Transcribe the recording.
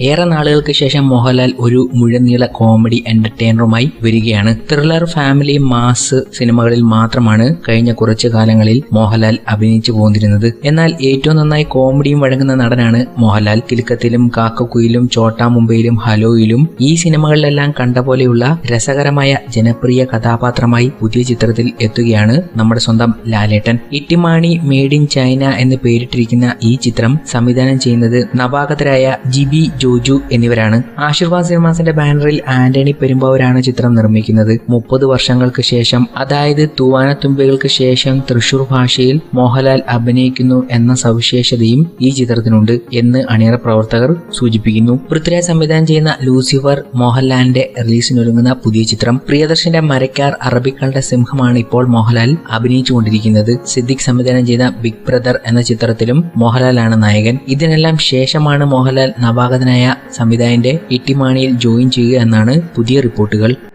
ഏറെ നാളുകൾക്ക് ശേഷം മോഹൻലാൽ ഒരു മുഴുനീള കോമഡി എന്റർടൈനറുമായി വരികയാണ്. ത്രില്ലർ ഫാമിലി മാസ് സിനിമകളിൽ മാത്രമാണ് കഴിഞ്ഞ കുറച്ചു കാലങ്ങളിൽ മോഹൻലാൽ അഭിനയിച്ചു പോന്നിരുന്നത്. എന്നാൽ ഏറ്റവും നന്നായി കോമഡിയും വഴങ്ങുന്ന നടനാണ് മോഹൻലാൽ. കിലുക്കത്തിലും കാക്കക്കുയിലും ചോട്ടാ മുംബൈയിലും ഹലോയിലും ഈ സിനിമകളിലെല്ലാം കണ്ട പോലെയുള്ള രസകരമായ ജനപ്രിയ കഥാപാത്രമായി പുതിയ ചിത്രത്തിൽ എത്തുകയാണ് നമ്മുടെ സ്വന്തം ലാലേട്ടൻ. ഇട്ടിമാണി മെയ്ഡ് ഇൻ ചൈന എന്ന് പേരിട്ടിരിക്കുന്ന ഈ ചിത്രം സംവിധാനം ചെയ്യുന്നത് നവാഗതരായ ജിബി ജോജു എന്നിവരാണ്. ആശീർവാദ് സിനിമാസിന്റെ ബാനറിൽ ആന്റണി പെരുമ്പാവൂരാണ് ചിത്രം നിർമ്മിക്കുന്നത്. മുപ്പത് വർഷങ്ങൾക്ക് ശേഷം അതായത് തൂവാനത്തുമ്പികൾക്ക് ശേഷം തൃശൂർ ഭാഷയിൽ മോഹൻലാൽ അഭിനയിക്കുന്നു എന്ന സവിശേഷതയും ഈ ചിത്രത്തിനുണ്ട് എന്ന് അണിയറ പ്രവർത്തകർ സൂചിപ്പിക്കുന്നു. പൃഥ്വിരാജ് സംവിധാനം ചെയ്യുന്ന ലൂസിഫർ മോഹൻലാലിന്റെ റിലീസിനൊരുങ്ങുന്ന പുതിയ ചിത്രം. പ്രിയദർശന്റെ മരക്കാർ അറബിക്കളുടെ സിംഹമാണ് ഇപ്പോൾ മോഹൻലാൽ അഭിനയിച്ചുകൊണ്ടിരിക്കുന്നത്. സിദ്ദിഖ് സംവിധാനം ചെയ്ത ബിഗ് ബ്രദർ എന്ന ചിത്രത്തിലും മോഹൻലാലാണ് നായകൻ. ഇതിനെല്ലാം ശേഷമാണ് മോഹൻലാൽ നവാഗതനായ സംവിധായകന്റെ ഇട്ടിമാണിയിൽ ജോയിൻ ചെയ്യുക എന്നാണ് പുതിയ റിപ്പോർട്ടുകൾ.